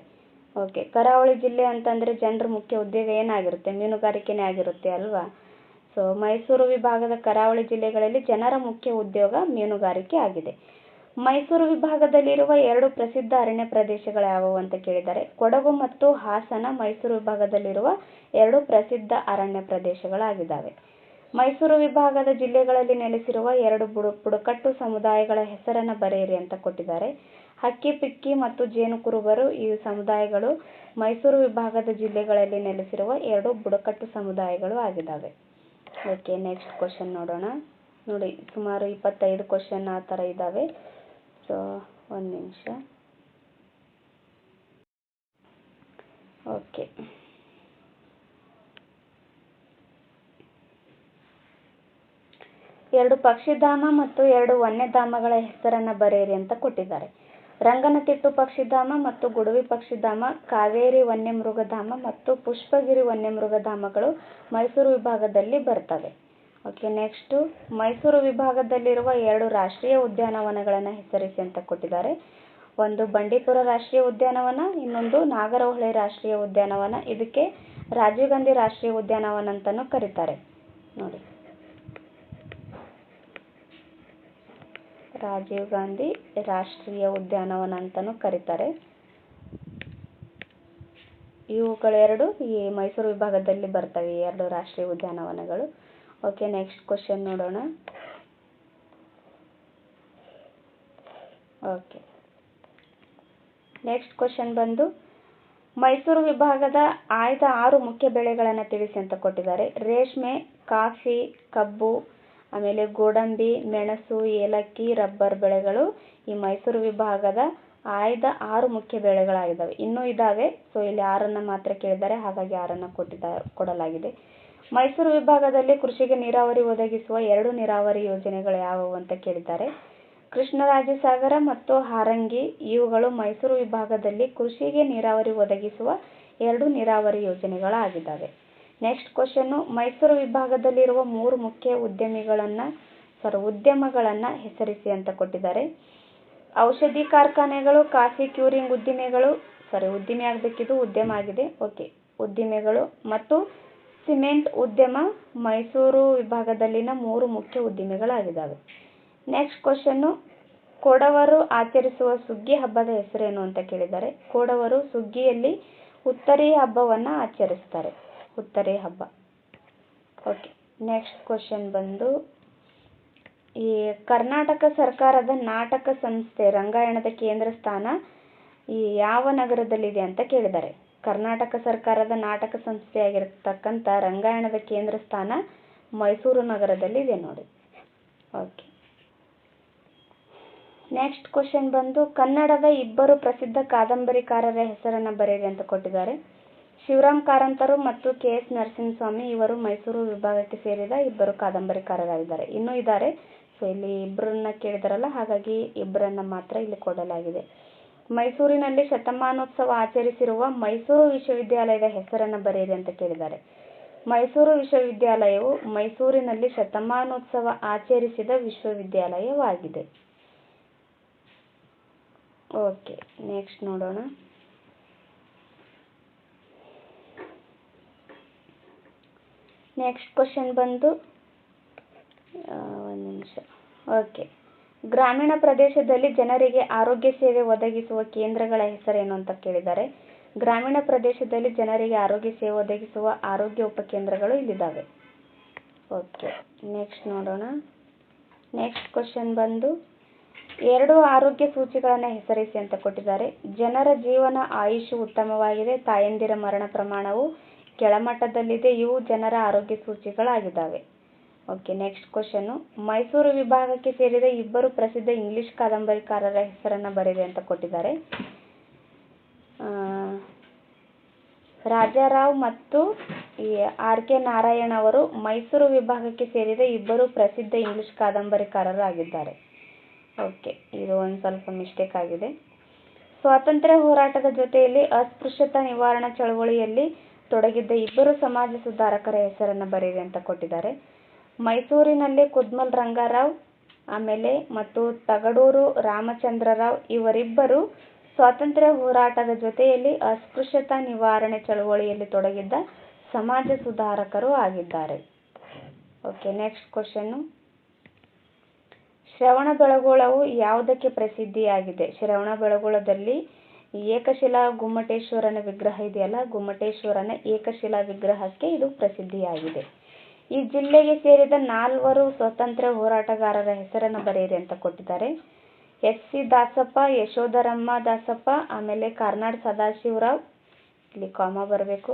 ಓಕೆ, ಕರಾವಳಿ ಜಿಲ್ಲೆ ಅಂತಂದ್ರೆ ಜನರ ಮುಖ್ಯ ಉದ್ಯೋಗ ಏನಾಗಿರುತ್ತೆ? ಮೀನುಗಾರಿಕೆನೇ ಆಗಿರುತ್ತೆ ಅಲ್ವಾ? ಸೊ ಮೈಸೂರು ವಿಭಾಗದ ಕರಾವಳಿ ಜಿಲ್ಲೆಗಳಲ್ಲಿ ಜನರ ಮುಖ್ಯ ಉದ್ಯೋಗ ಮೀನುಗಾರಿಕೆ ಆಗಿದೆ. ಮೈಸೂರು ವಿಭಾಗದಲ್ಲಿರುವ ಎರಡು ಪ್ರಸಿದ್ಧ ಅರಣ್ಯ ಪ್ರದೇಶಗಳು ಯಾವುವು ಅಂತ ಕೇಳಿದ್ದಾರೆ. ಕೊಡಗು ಮತ್ತು ಹಾಸನ ಮೈಸೂರು ವಿಭಾಗದಲ್ಲಿರುವ ಎರಡು ಪ್ರಸಿದ್ಧ ಅರಣ್ಯ ಪ್ರದೇಶಗಳಾಗಿದ್ದಾವೆ. ಮೈಸೂರು ವಿಭಾಗದ ಜಿಲ್ಲೆಗಳಲ್ಲಿ ನೆಲೆಸಿರುವ ಎರಡು ಬುಡ, ಬುಡಕಟ್ಟು ಸಮುದಾಯಗಳ ಹೆಸರನ್ನ ಬರೆಯಿರಿ ಅಂತ ಕೊಟ್ಟಿದ್ದಾರೆ. ಹಕ್ಕಿ ಪಿಕ್ಕಿ ಮತ್ತು ಜೇನು ಕುರುಬರು ಈ ಸಮುದಾಯಗಳು ಮೈಸೂರು ವಿಭಾಗದ ಜಿಲ್ಲೆಗಳಲ್ಲಿ ನೆಲೆಸಿರುವ ಎರಡು ಬುಡಕಟ್ಟು ಸಮುದಾಯಗಳು ಆಗಿದ್ದಾವೆ. ಓಕೆ ನೆಕ್ಸ್ಟ್ ಕ್ವಶನ್ ನೋಡೋಣ. ನೋಡಿ, ಸುಮಾರು ಇಪ್ಪತ್ತೈದು ಕ್ವಶನ್ ಆ ಥರ ಇದ್ದಾವೆ. ಸೊ ಒಂದು ನಿಮಿಷ. ಓಕೆ. ಎರಡು ಪಕ್ಷಿಧಾಮ ಮತ್ತು ಎರಡು ವನ್ಯಧಾಮಗಳ ಹೆಸರನ್ನ ಬರೆಯಿರಿ ಅಂತ ಕೊಟ್ಟಿದ್ದಾರೆ. ರಂಗನತಿಟ್ಟು ಪಕ್ಷಿಧಾಮ ಮತ್ತು ಗುಡವಿ ಪಕ್ಷಿಧಾಮ, ಕಾವೇರಿ ವನ್ಯಮೃಗಧಾಮ ಮತ್ತು ಪುಷ್ಪಗಿರಿ ವನ್ಯಮೃಗಧಾಮಗಳು ಮೈಸೂರು ವಿಭಾಗದಲ್ಲಿ ಬರ್ತವೆ. ಓಕೆ, ನೆಕ್ಸ್ಟು ಮೈಸೂರು ವಿಭಾಗದಲ್ಲಿರುವ ಎರಡು ರಾಷ್ಟ್ರೀಯ ಉದ್ಯಾನವನಗಳನ್ನು ಹೆಸರಿಸಿ ಅಂತ ಕೊಟ್ಟಿದ್ದಾರೆ. ಒಂದು ಬಂಡೀಪುರ ರಾಷ್ಟ್ರೀಯ ಉದ್ಯಾನವನ, ಇನ್ನೊಂದು ನಾಗರಹೊಳೆ ರಾಷ್ಟ್ರೀಯ ಉದ್ಯಾನವನ. ಇದಕ್ಕೆ ರಾಜೀವ್ ಗಾಂಧಿ ರಾಷ್ಟ್ರೀಯ ಉದ್ಯಾನವನ ಅಂತಲೂ ಕರೀತಾರೆ. ನೋಡಿ. ರಾಜೀವ್ ಗಾಂಧಿ ರಾಷ್ಟ್ರೀಯ ಉದ್ಯಾನವನ ಅಂತಲೂ ಕರೀತಾರೆ. ಇವುಗಳೆರಡು ಈ ಮೈಸೂರು ವಿಭಾಗದಲ್ಲಿ ಬರ್ತವೆ, ಈ ಎರಡು ರಾಷ್ಟ್ರೀಯ ಉದ್ಯಾನವನಗಳು. ಓಕೆ ನೆಕ್ಸ್ಟ್ ಕ್ವಶನ್ ನೋಡೋಣ. ಓಕೆ ನೆಕ್ಸ್ಟ್ ಕ್ವಶನ್ ಬಂದು, ಮೈಸೂರು ವಿಭಾಗದ ಆಯ್ದ ಆರು ಮುಖ್ಯ ಬೆಳೆಗಳನ್ನು ತಿಳಿಸಿ ಅಂತ ಕೊಟ್ಟಿದ್ದಾರೆ. ರೇಷ್ಮೆ, ಕಾಫಿ, ಕಬ್ಬು ಆಮೇಲೆ ಗೋಡಂಬಿ, ಮೆಣಸು, ಏಲಕ್ಕಿ, ರಬ್ಬರ್ ಬೆಳೆಗಳು ಈ ಮೈಸೂರು ವಿಭಾಗದ ಆಯ್ದ ಆರು ಮುಖ್ಯ ಬೆಳೆಗಳಾಗಿದ್ದಾವೆ. ಇನ್ನೂ ಇದ್ದಾವೆ ಸೊ ಇಲ್ಲಿ ಆರನ್ನು ಮಾತ್ರ ಕೇಳಿದ್ದಾರೆ. ಹಾಗಾಗಿ ಆರನ್ನು ಕೊಟ್ಟಿದ್ದ, ಕೊಡಲಾಗಿದೆ. ಮೈಸೂರು ವಿಭಾಗದಲ್ಲಿ ಕೃಷಿಗೆ ನೀರಾವರಿ ಒದಗಿಸುವ ಎರಡು ನೀರಾವರಿ ಯೋಜನೆಗಳು ಯಾವುವು ಅಂತ ಕೇಳಿದ್ದಾರೆ. ಕೃಷ್ಣರಾಜಸಾಗರ ಮತ್ತು ಹಾರಂಗಿ, ಇವುಗಳು ಮೈಸೂರು ವಿಭಾಗದಲ್ಲಿ ಕೃಷಿಗೆ ನೀರಾವರಿ ಒದಗಿಸುವ ಎರಡು ನೀರಾವರಿ ಯೋಜನೆಗಳಾಗಿದ್ದಾವೆ. ನೆಕ್ಸ್ಟ್ ಕ್ವಶನ್ನು ಮೈಸೂರು ವಿಭಾಗದಲ್ಲಿರುವ ಮೂರು ಮುಖ್ಯ ಉದ್ಯಮಿಗಳನ್ನು ಸಾರಿ ಉದ್ಯಮಗಳನ್ನು ಹೆಸರಿಸಿ ಅಂತ ಕೊಟ್ಟಿದ್ದಾರೆ. ಔಷಧಿ ಕಾರ್ಖಾನೆಗಳು, ಕಾಫಿ ಕ್ಯೂರಿಂಗ್ ಉದ್ದಿಮೆಗಳು ಸಾರಿ ಉದ್ದಿಮೆ ಆಗಬೇಕಿದು, ಉದ್ಯಮ ಆಗಿದೆ. ಓಕೆ ಉದ್ದಿಮೆಗಳು ಮತ್ತು ಸಿಮೆಂಟ್ ಉದ್ಯಮ ಮೈಸೂರು ವಿಭಾಗದಲ್ಲಿನ ಮೂರು ಮುಖ್ಯ ಉದ್ದಿಮೆಗಳಾಗಿದ್ದಾವೆ ನೆಕ್ಸ್ಟ್ ಕ್ವಶನ್ನು ಕೊಡವರು ಆಚರಿಸುವ ಸುಗ್ಗಿ ಹಬ್ಬದ ಹೆಸರೇನು ಅಂತ ಕೇಳಿದ್ದಾರೆ. ಕೊಡವರು ಸುಗ್ಗಿಯಲ್ಲಿ ಉತ್ತರಿ ಹಬ್ಬವನ್ನು ಆಚರಿಸ್ತಾರೆ. ಉತ್ತರಿ ಹಬ್ಬ. ಓಕೆ ನೆಕ್ಸ್ಟ್ ಕ್ವಶನ್ ಬಂದು, ಈ ಕರ್ನಾಟಕ ಸರ್ಕಾರದ ನಾಟಕ ಸಂಸ್ಥೆ ರಂಗಾಯಣದ ಕೇಂದ್ರ ಸ್ಥಾನ ಈ ಯಾವ ನಗರದಲ್ಲಿದೆ ಅಂತ ಕೇಳಿದ್ದಾರೆ. ಕರ್ನಾಟಕ ಸರ್ಕಾರದ ನಾಟಕ ಸಂಸ್ಥೆಯಾಗಿರ್ತಕ್ಕಂಥ ರಂಗಾಯಣದ ಕೇಂದ್ರ ಸ್ಥಾನ ಮೈಸೂರು ನಗರದಲ್ಲಿ ಇದೆ ನೋಡಿ. ಓಕೆ ನೆಕ್ಸ್ಟ್ ಕ್ವಶನ್ ಬಂದು, ಕನ್ನಡದ ಇಬ್ಬರು ಪ್ರಸಿದ್ಧ ಕಾದಂಬರಿಕಾರರ ಹೆಸರನ್ನು ಬರೆಯಿರಿ ಅಂತ ಕೊಟ್ಟಿದ್ದಾರೆ. ಶಿವರಾಮ್ ಕಾರಂತರು ಮತ್ತು ಕೆ ಎಸ್ ನರಸಿಂಹಸ್ವಾಮಿ ಇವರು ಮೈಸೂರು ವಿಭಾಗಕ್ಕೆ ಸೇರಿದ ಇಬ್ಬರು ಕಾದಂಬರಿಕಾರರಾಗಿದ್ದಾರೆ. ಇನ್ನೂ ಇದ್ದಾರೆ. ಸೊ ಇಲ್ಲಿ ಇಬ್ಬರನ್ನ ಕೇಳಿದಾರಲ್ಲ, ಹಾಗಾಗಿ ಇಬ್ಬರನ್ನ ಮಾತ್ರ ಇಲ್ಲಿ ಕೊಡಲಾಗಿದೆ. ಮೈಸೂರಿನಲ್ಲಿ ಶತಮಾನೋತ್ಸವ ಆಚರಿಸಿರುವ ಮೈಸೂರು ವಿಶ್ವವಿದ್ಯಾಲಯದ ಹೆಸರನ್ನು ಬರೆಯಿರಿ ಅಂತ ಕೇಳಿದ್ದಾರೆ. ಮೈಸೂರು ವಿಶ್ವವಿದ್ಯಾಲಯವು ಮೈಸೂರಿನಲ್ಲಿ ಶತಮಾನೋತ್ಸವ ಆಚರಿಸಿದ ವಿಶ್ವವಿದ್ಯಾಲಯವಾಗಿದೆ. ಓಕೆ ನೆಕ್ಸ್ಟ್ ನೋಡೋಣ. ನೆಕ್ಸ್ಟ್ ಕ್ವಶನ್ ಬಂದು ಒಂದು ನಿಮಿಷ. ಓಕೆ ಗ್ರಾಮೀಣ ಪ್ರದೇಶದಲ್ಲಿ ಜನರಿಗೆ ಆರೋಗ್ಯ ಸೇವೆ ಒದಗಿಸುವ ಕೇಂದ್ರಗಳ ಹೆಸರೇನು ಅಂತ ಕೇಳಿದ್ದಾರೆ. ಗ್ರಾಮೀಣ ಪ್ರದೇಶದಲ್ಲಿ ಜನರಿಗೆ ಆರೋಗ್ಯ ಸೇವೆ ಒದಗಿಸುವ ಆರೋಗ್ಯ ಉಪಕೇಂದ್ರಗಳು ಇಲ್ಲಿದ್ದಾವೆ. ಓಕೆ ನೆಕ್ಸ್ಟ್ ನೋಡೋಣ. ನೆಕ್ಸ್ಟ್ ಕ್ವಶನ್ ಬಂದು, ಎರಡು ಆರೋಗ್ಯ ಸೂಚಿಗಳನ್ನು ಹೆಸರಿಸಿ ಅಂತ ಕೊಟ್ಟಿದ್ದಾರೆ. ಜನರ ಜೀವನ ಆಯುಷ್ ಉತ್ತಮವಾಗಿದೆ. ತಾಯಂದಿರ ಮರಣ ಪ್ರಮಾಣವು ಕೆಳಮಟ್ಟದಲ್ಲಿದೆ. ಇವು ಜನರ ಆರೋಗ್ಯ ಸೂಚಿಗಳಾಗಿದ್ದಾವೆ. ಓಕೆ ನೆಕ್ಸ್ಟ್ ಕ್ವಶನ್ನು ಮೈಸೂರು ವಿಭಾಗಕ್ಕೆ ಸೇರಿದ ಇಬ್ಬರು ಪ್ರಸಿದ್ಧ ಇಂಗ್ಲಿಷ್ ಕಾದಂಬರಿಕಾರರ ಹೆಸರನ್ನು ಬರೆಯಿರಿ ಅಂತ ಕೊಟ್ಟಿದ್ದಾರೆ. ರಾಜಾರಾವ್ ಮತ್ತು ಆರ್ ಕೆ ನಾರಾಯಣ್ ಅವರು ಮೈಸೂರು ವಿಭಾಗಕ್ಕೆ ಸೇರಿದ ಇಬ್ಬರು ಪ್ರಸಿದ್ಧ ಇಂಗ್ಲಿಷ್ ಕಾದಂಬರಿಕಾರರಾಗಿದ್ದಾರೆ ಓಕೆ, ಇದು ಒಂದು ಸ್ವಲ್ಪ ಮಿಸ್ಟೇಕ್ ಆಗಿದೆ. ಸ್ವಾತಂತ್ರ್ಯ ಹೋರಾಟದ ಜೊತೆಯಲ್ಲಿ ಅಸ್ಪೃಶ್ಯತಾ ನಿವಾರಣಾ ಚಳವಳಿಯಲ್ಲಿ ತೊಡಗಿದ್ದ ಇಬ್ಬರು ಸಮಾಜ ಸುಧಾರಕರ ಹೆಸರನ್ನು ಬರೆಯಿರಿ ಅಂತ ಕೊಟ್ಟಿದ್ದಾರೆ. ಮೈಸೂರಿನಲ್ಲಿ ಕುದ್ಮಲ್ ರಂಗಾರಾವ್, ಆಮೇಲೆ ಮತ್ತು ತಗಡೂರು ರಾಮಚಂದ್ರರಾವ್ ಇವರಿಬ್ಬರು ಸ್ವಾತಂತ್ರ್ಯ ಹೋರಾಟದ ಜೊತೆಯಲ್ಲಿ ಅಸ್ಪೃಶ್ಯತಾ ನಿವಾರಣೆ ಚಳುವಳಿಯಲ್ಲಿ ತೊಡಗಿದ್ದ ಸಮಾಜ ಸುಧಾರಕರು ಆಗಿದ್ದಾರೆ. ಓಕೆ ನೆಕ್ಸ್ಟ್ ಕ್ವಶನ್ನು ಶ್ರವಣ ಬೆಳಗೊಳವು ಯಾವುದಕ್ಕೆ ಪ್ರಸಿದ್ಧಿಯಾಗಿದೆ? ಶ್ರವಣ ಏಕಶಿಲಾ ಗುಮ್ಮಟೇಶ್ವರನ ವಿಗ್ರಹ ಇದೆಯಲ್ಲ, ಗುಮ್ಮಟೇಶ್ವರನ ಏಕಶಿಲಾ ವಿಗ್ರಹಕ್ಕೆ ಇದು ಪ್ರಸಿದ್ಧಿಯಾಗಿದೆ. ಈ ಜಿಲ್ಲೆಗೆ ಸೇರಿದ ನಾಲ್ವರು ಸ್ವತಂತ್ರ ಹೋರಾಟಗಾರರ ಹೆಸರನ್ನು ಬರೆಯಿರಿ ಅಂತ ಕೊಟ್ಟಿದ್ದಾರೆ. ಎಸ್ ಸಿ ದಾಸಪ್ಪ, ಯಶೋಧರಮ್ಮ ದಾಸಪ್ಪ, ಆಮೇಲೆ ಕಾರ್ನಾಡ್ ಸದಾಶಿವರಾವ್, ಇಲ್ಲಿ ಕಾಮ ಬರಬೇಕು.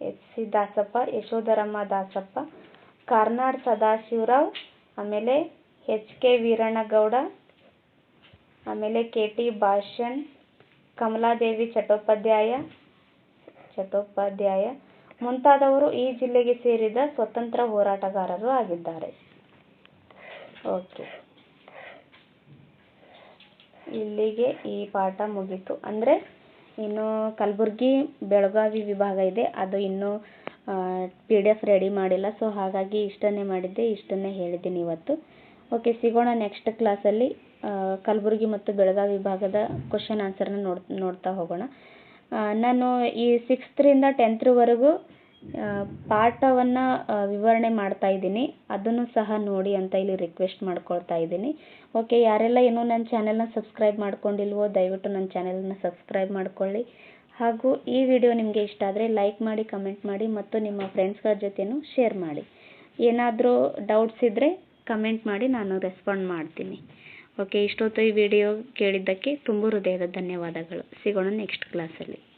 ಎಸ್ ಸಿ ದಾಸಪ್ಪ, ಯಶೋಧರಮ್ಮ ದಾಸಪ್ಪ, ಕಾರ್ನಾಡ್ ಸದಾಶಿವರಾವ್, ಆಮೇಲೆ ಎಚ್ ಕೆ ವೀರಣ್ಣಗೌಡ, ಆಮೇಲೆ ಕೆ ಟಿ ಭಾಷಣ್ ಕಮಲಾದೇವಿ ಚಟ್ಟೋಪಾಧ್ಯಾಯ ಚಟ್ಟೋಪಾಧ್ಯಾಯ ಮುಂತಾದವರು ಈ ಜಿಲ್ಲೆಗೆ ಸೇರಿದ ಸ್ವತಂತ್ರ ಹೋರಾಟಗಾರರು ಆಗಿದ್ದಾರೆ. ಓಕೆ. ಇಲ್ಲಿಗೆ ಈ ಪಾಠ ಮುಗೀತು. ಅಂದರೆ ಇನ್ನು ಕಲಬುರ್ಗಿ ಬೆಳಗಾವಿ ವಿಭಾಗ ಇದೆ. ಅದು ಇನ್ನೂ ಪಿ ಡಿ ಎಫ್ ರೆಡಿ ಮಾಡಿಲ್ಲ. ಸೊ ಹಾಗಾಗಿ ಇಷ್ಟನ್ನೇ ಮಾಡಿದ್ದೆ, ಇಷ್ಟನ್ನೇ ಹೇಳಿದ್ದೀನಿ ಇವತ್ತು. ಓಕೆ ಸಿಗೋಣ ನೆಕ್ಸ್ಟ್ ಕ್ಲಾಸಲ್ಲಿ ಕಲಬುರ್ಗಿ ಮತ್ತು ಬೆಳಗಾವಿ ವಿಭಾಗದ ಕ್ವಶನ್ ಆನ್ಸರ್ನ ನೋಡ್, ನೋಡ್ತಾ ಹೋಗೋಣ. ನಾನು ಈ ಸಿಕ್ಸ್ತ್ರಿಂದ ಟೆಂತ್ರವರೆಗೂ ಪಾಠವನ್ನು ವಿವರಣೆ ಮಾಡ್ತಾ ಇದ್ದೀನಿ. ಅದನ್ನು ಸಹ ನೋಡಿ ಅಂತ ಇಲ್ಲಿ ರಿಕ್ವೆಸ್ಟ್ ಮಾಡ್ಕೊಳ್ತಾ ಇದ್ದೀನಿ. ಓಕೆ ಯಾರೆಲ್ಲ ಇನ್ನೂ ನನ್ನ ಚಾನೆಲ್ನ ಸಬ್ಸ್ಕ್ರೈಬ್ ಮಾಡ್ಕೊಂಡಿಲ್ವೋ, ದಯವಿಟ್ಟು ನನ್ನ ಚಾನೆಲನ್ನು ಸಬ್ಸ್ಕ್ರೈಬ್ ಮಾಡ್ಕೊಳ್ಳಿ. ಹಾಗೂ ಈ ವಿಡಿಯೋ ನಿಮಗೆ ಇಷ್ಟ ಆದರೆ ಲೈಕ್ ಮಾಡಿ ಕಮೆಂಟ್ ಮಾಡಿ ಮತ್ತು ನಿಮ್ಮ ಫ್ರೆಂಡ್ಸ್ಗಳ ಜೊತೆನೂ ಶೇರ್ ಮಾಡಿ. ಏನಾದರೂ ಡೌಟ್ಸ್ ಇದ್ದರೆ ಕಮೆಂಟ್ ಮಾಡಿ, ನಾನು ರೆಸ್ಪಾಂಡ್ ಮಾಡ್ತೀನಿ. ಓಕೆ ಇಷ್ಟೊತ್ತು ಈ ವಿಡಿಯೋ ಕೇಳಿದ್ದಕ್ಕೆ ತುಂಬ ಹೃದಯದ ಧನ್ಯವಾದಗಳು. ಸಿಗೋಣ ನೆಕ್ಸ್ಟ್ ಕ್ಲಾಸಲ್ಲಿ